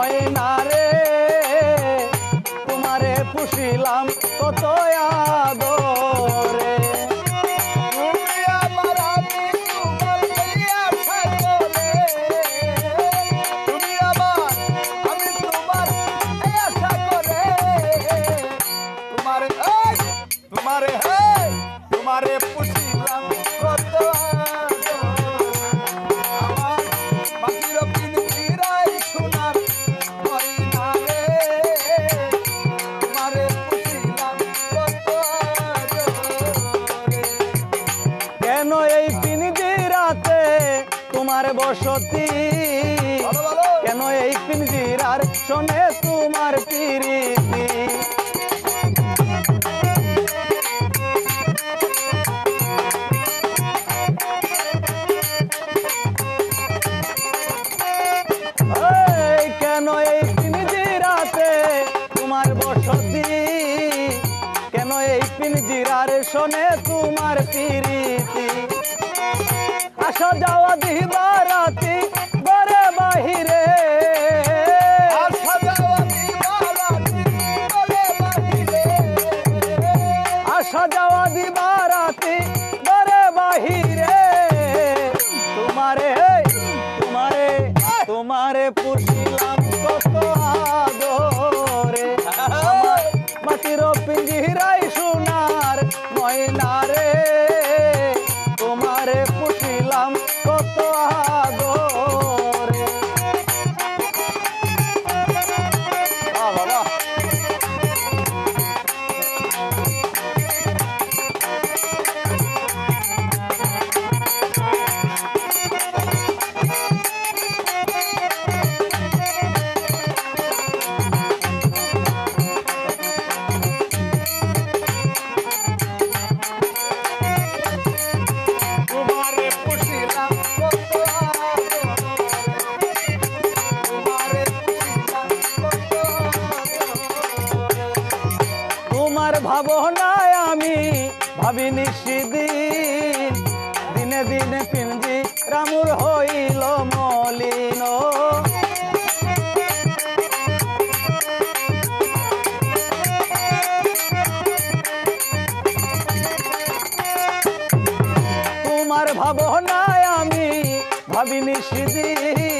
ময়না রে। তোমারে পুষিলাম কত আদরে। তোমার হেই তোমারে পুষিলাম তোমার বসতি। কেন এই পিঞ্জিরার শোনে তোমার পিরিতি? এই কেন এই পিঞ্জিরাতে তোমার বসতি? কেন এই পিঞ্জিরার শোনে আসা যাওয়া দিবা রাতি ঘরে বাহিরে। আসা যাওয়া দিবা রাতি ঘরে বাহিরে। তোমারে তোমারে তোমারে পুষিলাম ভাবনায় আমি ভাবিনি সেদিন দিনে দিনে পিঞ্জি রামুর হইল মলিন। তোমার ভাবনায় আমি ভাবিনি সেদিন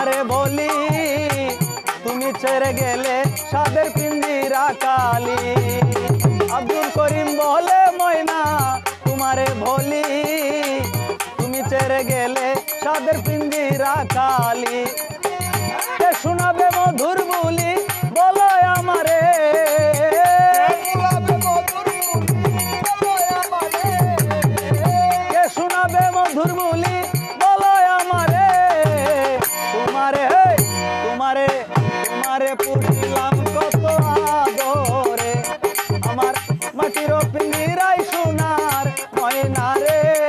তোমারে বলি, তুমি ছেড়ে গেলে সাদের পিন্দিরা কালি। আব্দুল করিম বলে, ময়না, তোমারে বলি, তুমি ছেড়ে গেলে সাদের পিন্দিরা কালি। শোনাবে মধুর পুষিলাম কত আদরে। আমার মাটির পিঞ্জিরাই সোনার ময়না রে।